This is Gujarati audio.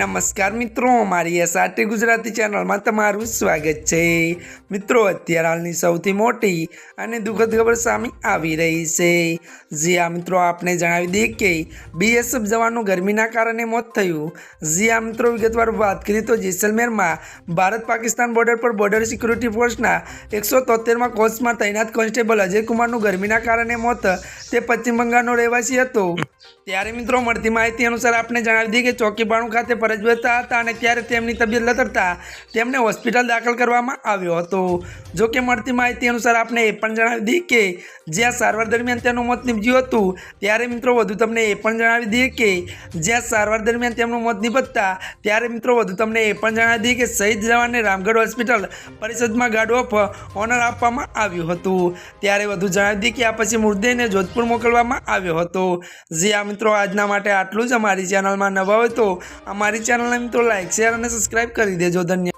નમસ્કાર મિત્રો, મારી એસઆરટી ગુજરાતી ચેનલમાં તમારું સ્વાગત છે. મિત્રો, અત્યારે હાલની સૌથી મોટી અને દુઃખદ ખબર સામે આવી રહી છે. જી આ મિત્રો, આપને જણાવી દઈએ કે બીએસએફ જવાનનું ગરમીના કારણે મોત થયું. જી આ મિત્રો, વિગતવાર વાત કરીએ તો જેસલમેરમાં ભારત પાકિસ્તાન બોર્ડર પર બોર્ડર સિક્યુરિટી ફોર્સના એકસો તોતેરમાં કોચમાં તૈનાત કોન્સ્ટેબલ અજય કુમારનું ગરમીના કારણે મોત તે પશ્ચિમ બંગાળનો રહેવાસી હતો. ત્યારે મિત્રો મળતી માહિતી અનુસાર આપણે જણાવી દઈએ કે ચોકીબાણું ખાતે ફરજ બજતા હતા અને ત્યારે તેમની તબિયત લથડતા તેમને હોસ્પિટલ દાખલ કરવામાં આવ્યો હતો. જો કે મળતી માહિતી અનુસાર આપણે એ પણ જણાવી દઈએ કે જ્યાં સારવાર દરમિયાન તેનું મોત નીપજ્યું હતું, ત્યારે મિત્રો વધુ તમને એ પણ જણાવી દઈએ કે જ્યાં સારવાર દરમિયાન તેમનું મોત નીપજતા, ત્યારે મિત્રો વધુ તમને એ પણ જણાવી દઈએ કે શહીદ જવાનને રામગઢ હોસ્પિટલ પરિષદમાં ગાર્ડ ઓફ ઓનર આપવામાં આવ્યું હતું. ત્યારે વધુ જણાવી દઈએ કે આ પછી મૃતદેહને જોધપુર મોકલવામાં આવ્યો હતો. જે આ મિત્રો, આજના માટે આટલું જ. અમારી ચેનલમાં નવા હોય તો અમારી ચેનલને મિત્રો લાઈક શેર અને સબસ્ક્રાઈબ કરી દેજો. ધન્યવાદ.